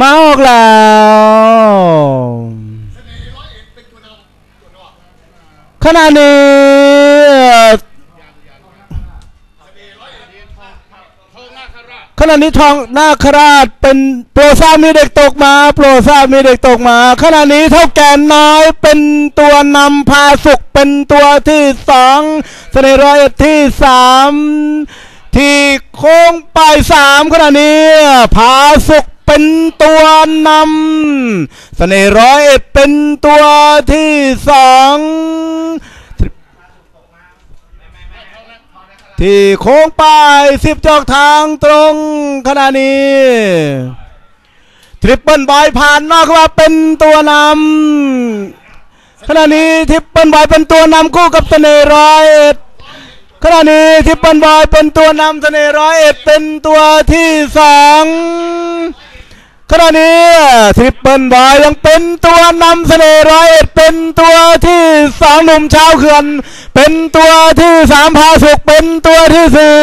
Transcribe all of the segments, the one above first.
มาออกแล้วขณะนี้ขณะนี้ทองนาคราชเป็นโปรซามีเด็กตกมา โปรซามีเด็กตกมา ขณะนี้เท่าแก่น้อยเป็นตัวนำพาสุขเป็นตัวที่สองเสน่ห์ร้อยที่สามที่โค้งปลายสามขณะนี้พาสุข เป็นตัวนำเสน่ห์ร้อยเอ็ดเป็นตัวที่สองที่โค้งป้ายสิบจอกทางตรงขณะนี้ทริปเปิลบอยผ่านนอกว่าเป็นตัวนำขณะนี้ทริปเปิลบอยเป็นตัวนำคู่กับเสน่ห์ร้อยเอ็ดขณะนี้ทริปเปิลบอยเป็นตัวนำเสน่ห์ร้อยเอ็ดเป็นตัวที่สอง ณะนี้ทริปเปิลไวยังเป็นตัวนำเสน่ห์ร้อยเอ็ดเป็นตัวที่สองหนุ่มชาวเขื่อน เป็นตัวที่สามพาสุกเป็นตัวที่สี่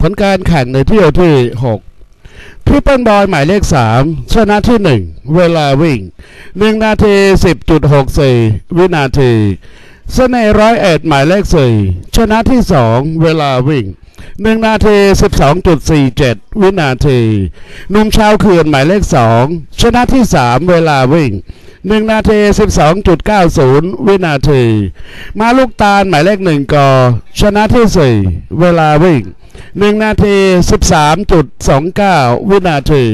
ผลการแข่งในเที่ยวที่ 6ทริปเปิลบอยหมายเลข 3 ชนะที่ 1 เวลาวิ่ง 1 นาที 10.64 วินาทีเสน่ห์ร้อยเอ็ดหมายเลข 4 ชนะที่ 2 เวลาวิ่ง1นาที 12.47 วินาทีนุ่มชาวเขื่อนหมายเลข 2 ชนะที่ 3 เวลาวิ่ง1นาที 12.90 วินาที มาลูกตาลหมายเลข1กอชนะที่ 4 เวลาวิ่ง 1 นาที 13.29 วินาที